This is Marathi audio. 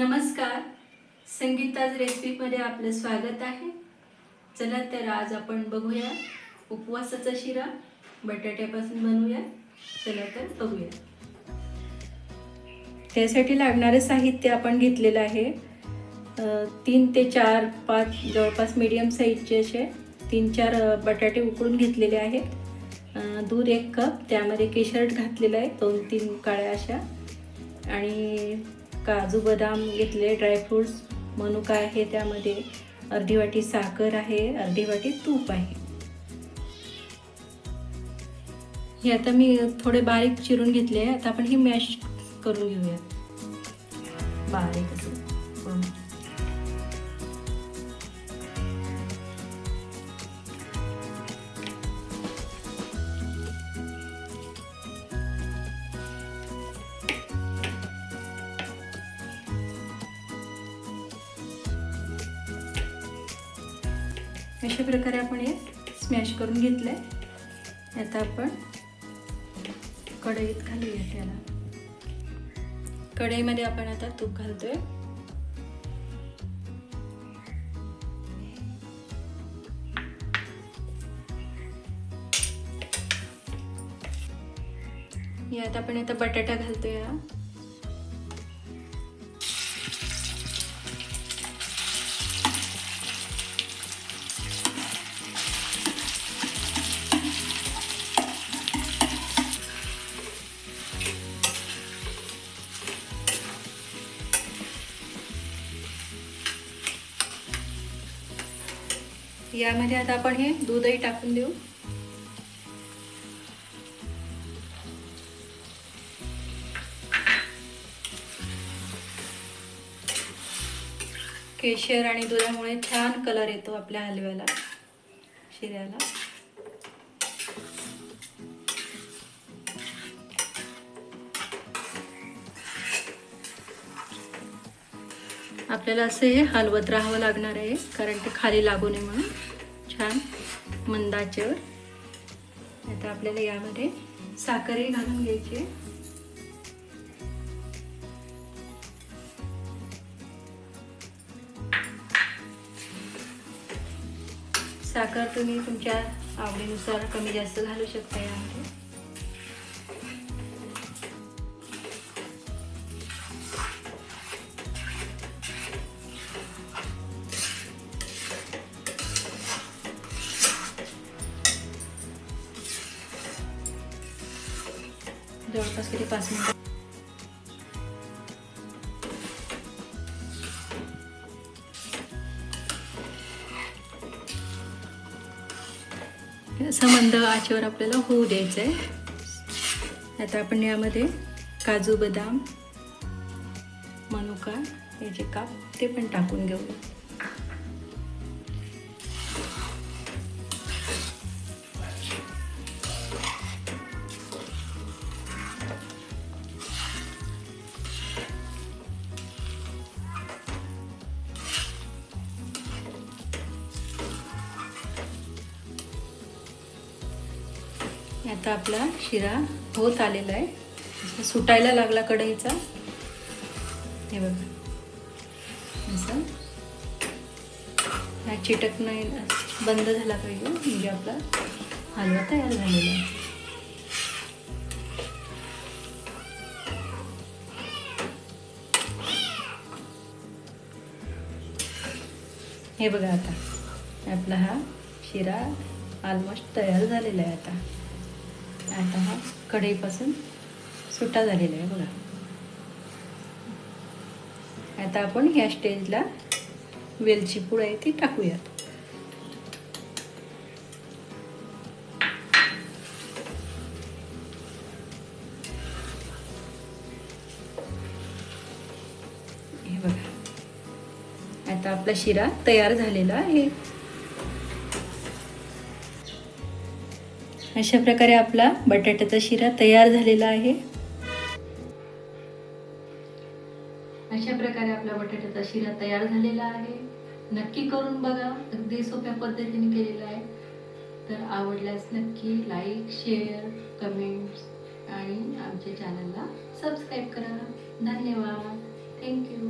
नमस्कार. संगीताज रेसिपीमध्ये आपलं स्वागत आहे. चला तर आज आपण बघूया उपवासाचा शिरा. बटाट्यापासून बनवूया. चला तर बघूया. त्यासाठी लागणारं साहित्य आपण घेतलेलं आहे. तीन ते चार पाच जवळपास मीडियम साईजचे असे तीन चार बटाटे उकळून घेतलेले आहेत. दूध एक कप त्यामध्ये केशरट घातलेलं आहे दोन तीन काळ्या अशा. आणि काजू बदाम घेतले ड्रायफ्रूट्स मनुका आहे त्यामध्ये अर्धी वाटी साखर आहे अर्धी वाटी तूप आहे. हे आता मी थोडे बारीक चिरून घेतले आता आपण ही मॅश करून घेऊया बारीक असं. अशा प्रकारे आपण हे स्मॅश करून घेतलं आहे आता आपण कढईत घालूया त्याला. कढईमध्ये आपण आता तूप घालतोय. यात आपण आता बटाटा घालतोय हा. यामध्ये आता आपण हे दूधही टाकून देऊ. केशर आणि दुधामुळे छान कलर येतो आपल्या हलव्याला शिऱ्याला. आपल्याला असं हे हलवत राहावं लागणार आहे कारण ते खाली लागू नये म्हणून. छान मंदाच्यावर आता आपल्याला यामध्ये साखरही घालून घ्यायची आहे. साखर तुम्ही तुमच्या आवडीनुसार कमी जास्त घालू शकता यामध्ये. जवळपास किती पाच मिनिटं मंद आचेवर आपल्याला होऊ द्यायचं आहे आता आपण यामध्ये काजू बदाम मनुका याचे काप ते पण टाकून घेऊ आता आपला शिरा होत आलेला आहे. सुटायला लागला कढईचा. हे बघा. असं. हा चिटक नाही बंद झाला पाहिजे. म्हणजे आपला हलवा तयार झालेला आहे. हे बघा आता. आपला हा शिरा ऑलमोस्ट तयार झालेला आहे आता. आता हा कढईपासून सुटा झालेला आहे बघा. आता आपण ह्या स्टेजला वेलची पूड आहे ती टाकूयात. हे बघा. आता आपला शिरा तयार झालेला आहे. अशा प्रकारे आपला बटाट्याचा शिरा तयार झालेला आहे. अशा प्रकारे आपला बटाट्याचा शिरा तयार झालेला आहे. नक्की करून बघा. अगदी सोप्या पद्धतीने केलेला आहे. तर आवडल्यास नक्की लाईक शेअर कमेंट्स आणि आमच्या चॅनलला सबस्क्राईब करा. धन्यवाद. थँक्यू